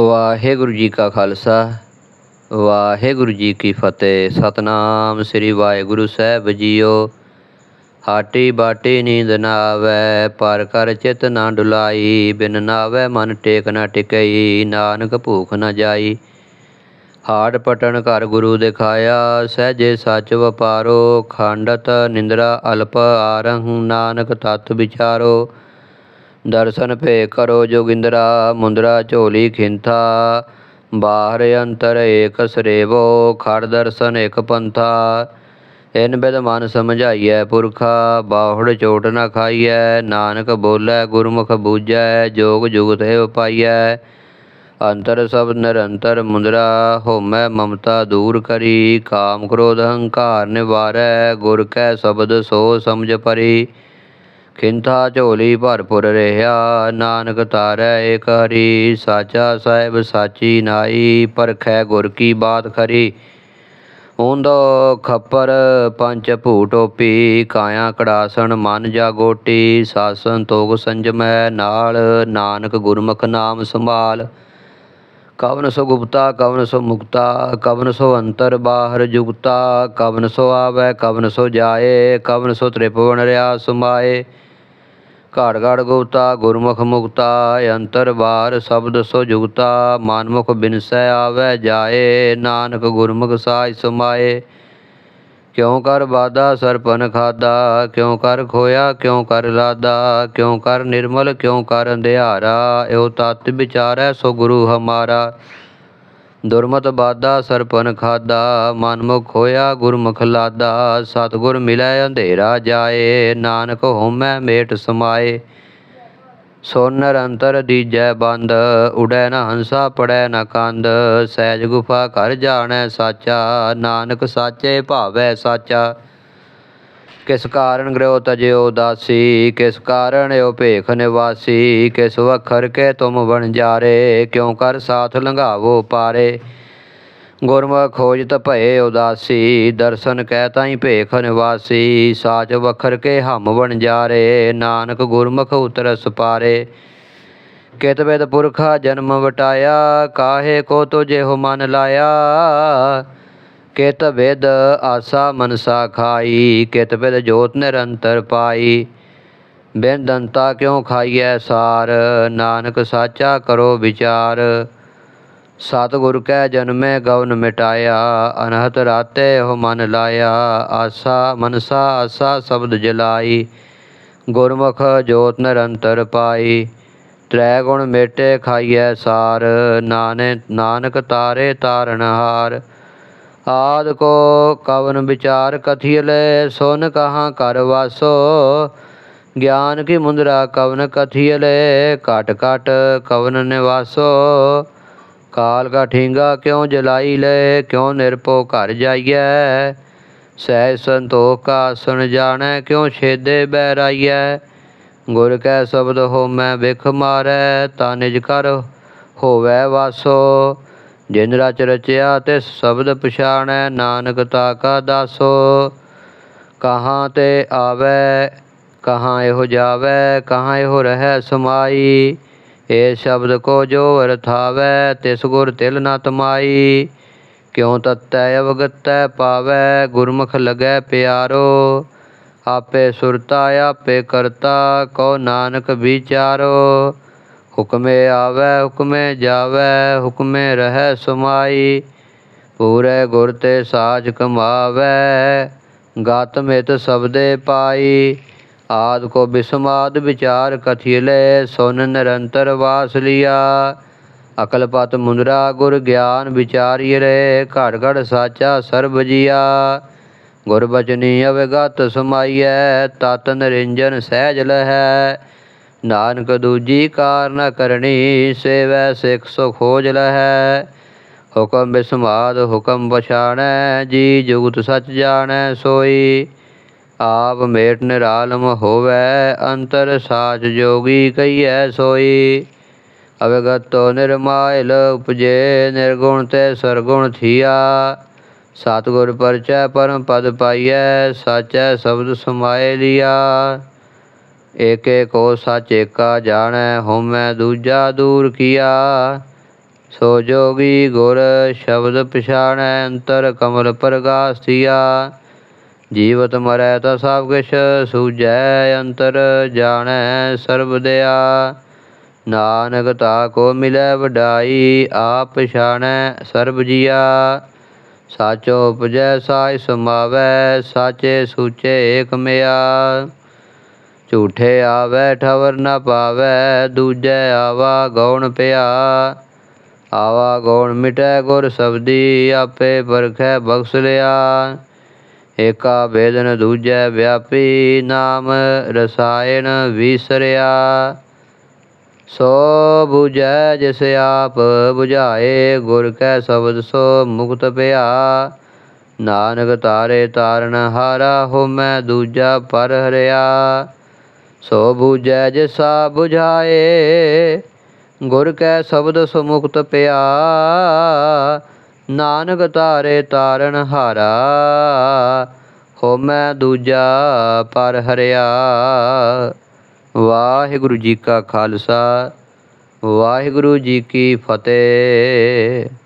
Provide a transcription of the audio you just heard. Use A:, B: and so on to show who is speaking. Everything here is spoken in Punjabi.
A: ਵਾਹਿਗੁਰੂ ਜੀ ਕਾ ਖਾਲਸਾ, ਵਾਹਿਗੁਰੂ ਜੀ ਕੀ ਫਤਿਹ। ਸਤਨਾਮ ਸ੍ਰੀ ਵਾਹਿਗੁਰੂ ਸਾਹਿਬ ਜੀਓ। ਹਾਟੀ ਬਾਟੀ ਨੀਂਦ ਨਾ ਆਵੈ, ਪਰ ਕਰ ਚਿਤ ਨਾ ਡੁਲਾਈ। ਬਿਨ ਨਾਵੈ ਮਨ ਟੇਕ ਨਾ ਟਿਕਈ, ਨਾਨਕ ਭੂਖ ਨਾ ਜਾਈ। ਹਾੜ ਪਟਣ ਘਰ ਗੁਰੂ ਦਿਖਾਇਆ, ਸਹਜੇ ਸੱਚ ਵਪਾਰੋ। ਖੰਡਤ ਨਿੰਦਰਾ ਅਲਪ ਆਰੰ ਨਾਨਕ ਤਤ ਵਿਚਾਰੋ। ਦਰਸ਼ਨ ਭੇ ਕਰੋ ਜੋਗਿੰਦਰਾ, ਮੁੰਦਰਾ, ਝੋਲੀ, ਖਿੰਥਾ। ਬਾਹਰ ਅੰਤਰ ਏਕ ਸਰੇਵੋ, ਖੜ ਦਰਸ਼ਨ ਇਕ ਪੰਥਾ। ਇਨ ਬਿਦ ਮਨ ਸਮਝਾਈਐ ਪੁਰਖਾ, ਬਾਹੁੜ ਚੋਟ ਨਾ ਖਾਈਐ, ਨਾਨਕ ਬੋਲੇ, ਗੁਰਮੁਖ ਬੂਝੈ, ਜੋਗ ਜੁਗਤ ਹੈ ਉਪਾਈਐ। ਅੰਤਰ ਸਭ ਨਿਰੰਤਰ ਮੁੰਦਰਾ, ਹੋਮੈ ਮਮਤਾ ਦੂਰ ਕਰੀ। ਕਾਮ ਕ੍ਰੋਧ ਹੰਕਾਰ ਨਿਵਾਰੈ, ਗੁਰ ਕੈ ਸ਼ਬਦ ਸੋ ਸਮਝ ਪਰੀ। ਖਿੰਥਾ ਝੋਲੀ ਭਰਪੁਰ ਰਹਿਆ, ਨਾਨਕ ਤਾਰੈ ਏਕ ਹਰੀ, ਸਾਚਾ ਸਾਹਿਬ ਸਾਚੀ ਨਾਈ, ਪਰਖੈ ਗੁਰ ਕੀ ਬਾਤ ਖਰੀ। ਉਂਦੋ ਖੱਪਰ ਪੰਚ ਭੂ ਟੋਪੀ ਕਾਇਆ ਕੜਾਸਣ ਮਨ ਜਾਗੋਟੀ ਸਾਸਨ ਤੋਗ ਸੰਜਮੈ ਨਾਲ, ਨਾਨਕ ਗੁਰਮੁਖ ਨਾਮ ਸੰਭਾਲ। ਕਵਨ ਸੋ ਗੁਪਤਾ, ਕਵਨ ਸੋ ਮੁਕਤਾ, ਕਵਨ ਸੋ ਅੰਤਰ ਬਾਹਰ ਜੁਗਤਾ, ਕਵਨ ਸੋ ਆਵੈ, ਕਵਨ ਸੋ ਜਾਏ, ਕਵਨ ਸੋ ਤ੍ਰਿਪਵਨ ਰਿਆ ਸਮਾਏ ਘੜ ਘੜ ਗੁਪਤਾ, ਗੁਰਮੁਖ ਮੁਕਤਾ, ਅੰਤਰ ਬਾਰ ਸ਼ਬਦ ਸੋ ਜੁਗਤਾ, ਮਨਮੁਖ ਬਿਨਸੈ ਆਵੈ ਜਾਏ, ਨਾਨਕ ਗੁਰਮੁਖ ਸਾਜ ਸਮਾਏ। ਕਿਉ ਕਰ ਬਾਦਾ ਸਰਪਨ ਖਾਦਾ ਕਿਉ ਕਰ ਖੋਇਆ, ਕਿਉ ਕਰ ਲਾਦਾ ਕਿਉ ਕਰ ਨਿਰਮਲ, ਕਿਉ ਕਰ ਅੰਧਿਆਰਾ, ਇਹੋ ਤਤ ਵਿਚਾਰੈ ਸੋ ਗੁਰੂ ਹਮਾਰਾ। ਦੁਰਮਤ ਬਾਦਾ ਸਰਪਨ ਖਾਦਾ, ਮਨਮੁਖ ਹੋਇਆ ਗੁਰਮੁਖ ਲਾਦਾ। ਸਤਿਗੁਰ ਮਿਲੈ ਅੰਧੇਰਾ ਜਾਏ, ਨਾਨਕ ਹੋਮੈ ਮੇਟ ਸਮਾਏ। ਸੋ ਨਿਰੰਤਰ ਦੀਜੈ ਬੰਦ, ਉਡੈ ਨ ਹੰਸਾ, ਪੜੈ ਨ ਕੰਦ। ਸਹਿਜ ਗੁਫਾ ਘਰ ਜਾਣੈ ਸਾਚਾ, ਨਾਨਕ ਸਾਚੇ ਭਾਵੈ ਸਾਚਾ। ਕਿਸ ਕਾਰਨ ਗ੍ਰਹਿ ਤਜਿਓ ਉਦਾਸੀ ਕਿਸ ਕਾਰਨ ਓ ਭੇਖ ਨਿਵਾਸੀ, ਕਿਸ ਵਖਰ ਕੇ ਤੁਮ ਬਣ ਜਾਰੇ, ਕਿਉ ਕਰ ਸਾਥ ਲੰਘਾਵੋ ਪਾਰੇ? ਗੁਰਮੁਖ ਖੋਜਤ ਭਏ ਉਦਾਸੀ, ਦਰਸ਼ਨ ਕਹਿ ਤਾਈ ਭੇਖ ਨਿਵਾਸੀ, ਸਾਚ ਵਖਰ ਕੇ ਹਮ ਬਣ ਜਾਰੇ, ਨਾਨਕ ਗੁਰਮੁਖ ਉਤਰਸ ਪਾਰੇ। ਕਿਤ ਵੇਦ ਪੁਰਖਾ ਜਨਮ ਵਟਾਇਆ, ਕਾਹੇ ਕੋ ਤੁਝੇ ਹੋ ਮਨ ਲਾਇਆ? ਕਿਤ ਵਿਦ ਆਸਾ ਮਨਸਾ ਖਾਈ, ਕਿਤ ਵਿਦ ਜੋਤ ਨਿਰੰਤਰ ਪਾਈ। ਬਿਨ ਦੰਤਾ ਕਿਉ ਖਾਈਐ ਸਾਰ? ਨਾਨਕ ਸਾਚਾ ਕਰੋ ਵਿਚਾਰ। ਸਤਿਗੁਰ ਕੈ ਜਨਮੈ ਗਵਨ ਮਿਟਾਇਆ, ਅਨਹਤ ਰਾਤੇ ਹੋ ਮਨ ਲਾਇਆ। ਆਸਾ ਮਨਸਾ, ਆਸਾ ਸ਼ਬਦ ਜਲਾਈ, ਗੁਰਮੁਖ ਜੋਤ ਨਿਰੰਤਰ ਪਾਈ। ਤ੍ਰੈ ਗੁਣ ਮੇਟੇ ਖਾਈਐ ਸਾਰ, ਨਾਨੇ, ਨਾਨਕ ਤਾਰੇ ਤਾਰਨਹਾਰ ਆਦ ਕੋ ਕਵਨ ਵਿਚਾਰ ਕਥਿਅਲੇ ਸੁਨ ਕਹਾਂ ਕਰ ਵਾਸੋ। ਗਿਆਨ ਕੀ ਮੁੰਦਰਾ ਕਵਨ ਕਥਿਅਲੇ ਘਟ ਘਟ ਕਵਨ ਨਿਵਾਸੋ। ਕਾਲ ਕਾ ਠਿੰਗਾ ਕਿਉ ਜਲਾਈ ਲੈ, ਕਿਉ ਨਿਰਪੋ ਘਰ ਜਾਈਐ। ਸਹਿ ਸੰਤੋਖ ਕਾ ਸੁਣ ਜਾਣੈ, ਕਿਉ ਛੇਦੇ ਬਹਿਰਾਈਐ। ਗੁਰ ਕੈ ਸ਼ਬਦ ਹੋ ਮੈਂ ਵਿਖ ਮਾਰੈ, ਤਾ ਨਿਜ ਕਰ ਹੋਵੈ ਵਾਸੋ। ਜਿਨ ਰਚ ਰਚਿਆ ਤੇ ਸ਼ਬਦ ਪਛਾਣੈ, ਨਾਨਕ ਤਾ ਕਾ ਦਾਸੋ। ਕਹਾਂ ਤੇ ਆਵੈ, ਕਹਾਂ ਇਹੋ ਜਾਵੈ, ਕਹਾਂ ਇਹੋ ਰਹਿ ਸਮਾਈ। ਏ ਸ਼ਬਦ ਕੋ ਜੋ ਅਰਥਾਵੈ ਤਿਸ ਗੁਰ ਤਿਲ ਨ ਤਮਾਈ। ਕਿਉ ਤਤੈ, ਅਵਗਤੈ, ਪਾਵੈ, ਗੁਰਮੁਖ ਲਗੈ ਪਿਆਰੋ। ਆਪੇ ਸੁਰਤਾ, ਆਪੇ ਕਰਤਾ ਕੋ ਨਾਨਕ ਵਿਚਾਰੋ। ਹੁਕਮੇ ਆਵੈ, ਹੁਕਮੇ ਜਾਵੈ, ਹੁਕਮੇ ਰਹੈ ਸਮਾਈ। ਪੂਰੇ ਗੁਰ ਤੇ ਸਾਜ ਕਮਾਵੈ, ਗਤ ਮਿਤ ਸਬਦੇ ਪਾਈ। ਆਦ ਕੋ ਬਿਸਮਾਦ ਵਿਚਾਰ ਕਥਿਲੇ, ਸੁਨ ਨਿਰੰਤਰ ਵਾਸ ਲਿਆ। ਅਕਲ ਪਤ ਮੁੰਦਰਾ ਗੁਰ ਗਿਆਨ ਵਿਚਾਰੀ ਰੇ, ਘੜ ਘੜ ਸਾਚਾ ਸਰਬ ਜੀਆ। ਗੁਰ ਬਚਨੀ ਅਵਗਤ ਸਮਾਈਐ, ਤਤ ਨਿਰੰਜਨ ਸਹਿਜ ਲਹੈ। ਨਾਨਕ ਦੂਜੀ ਕਾਰ ਕਰਨੀ, ਸੇਵੈ ਸਿਖ ਸੋ ਖੋਜ ਲਹੈ। ਹੁਕਮ ਬਿਸਮਾਦ, ਹੁਕਮ ਪਛਾਣੈ, ਜੀ ਜੁਗਤ ਸਚ ਜਾਣੈ ਸੋਈ। ਆਪ ਮੇਟ ਨਿਰਾਲਮ ਹੋਵੈ, ਅੰਤਰ ਸਾਚ ਜੋਗੀ ਕਈਐ ਸੋਈ। ਅਵਗਤੋ ਨਿਰਮਾਇਲ, ਉਪਜੇ ਨਿਰਗੁਣ ਤੇ ਸਰਗੁਣ ਥੀਆ। ਸਤਿਗੁਰ ਪਰਚੈ ਪਰਮ ਪਦ ਪਾਈਐ, ਸਾਚੈ ਸ਼ਬਦ ਸਮਾਏ ਲਿਆ। ਏਕੇ ਕੋ ਸਚ ਏਕਾ ਜਾਣੈ ਹੋਮੈ ਦੂਜਾ ਦੂਰ ਕੀਆ। ਸੋ ਜੋਗੀ ਗੁਰ ਸ਼ਬਦ ਪਛਾਣੈ, ਅੰਤਰ ਕਮਲ ਪ੍ਰਗਾਸ ਜੀਵਤ ਮਰੈ ਤਾ ਸਭ ਕਿਛ ਸੂਝੈ, ਅੰਤਰ ਜਾਣੈ ਸਰਬ ਦਿਆ ਨਾਨਕ ਤਾ ਕੋ ਮਿਲੈ ਵਡਾਈ, ਆਪ ਪਛਾਣੈ ਸਰਬ ਜੀਆ। ਸਾਚੋ ਉਪਜੈ, ਸਾਇ ਸਮਾਵੈ, ਸਾਚੇ ਸੂਚੇ ਏਕ ਮਿਆ। ਝੂਠੇ ਆਵੈ, ਠਵਰ ਨ ਪਾਵੈ, ਦੂਜੈ ਆਵਾ ਗੌਣ ਪਿਆ। ਆਵਾ ਗੌਣ ਮਿਟੈ ਗੁਰ ਸਬਦੀ, ਆਪੇ ਪਰਖੈ ਬਖਸ਼ ਲਿਆ। ਏਕਾ ਬੇਦਨ ਦੂਜੈ ਵਿਆਪੀ, ਨਾਮ ਰਸਾਇਣ ਵਿਸਰਿਆ। ਸੋ 부ਜੈ ਜਿਸ ਆਪ 부ਝਾਏ ਗੁਰ ਕੈ ਸ਼ਬਦ ਸੋ ਮੁਕਤ ਪਿਆ। ਨਾਨਕ ਤਾਰੇ ਤਾਰਨ ਹਾਰਾ ਹੋਮੈ ਦੂਜਾ ਪਰ ਹਰਿਆ। ਸੋ 부ਜੈ ਜਿਸਾ 부ਝਾਏ ਗੁਰ ਕੈ ਸ਼ਬਦ ਸੋ ਪਿਆ। ਨਾਨਕ ਤਾਰੇ ਤਾਰਨ ਹਾਰਾ ਹੋ ਮੈਂ ਦੂਜਾ ਪਰ ਹਰਿਆ। ਵਾਹਿਗੁਰੂ ਜੀ ਕਾ ਖਾਲਸਾ, ਵਾਹਿਗੁਰੂ ਜੀ ਕੀ ਫਤਿਹ।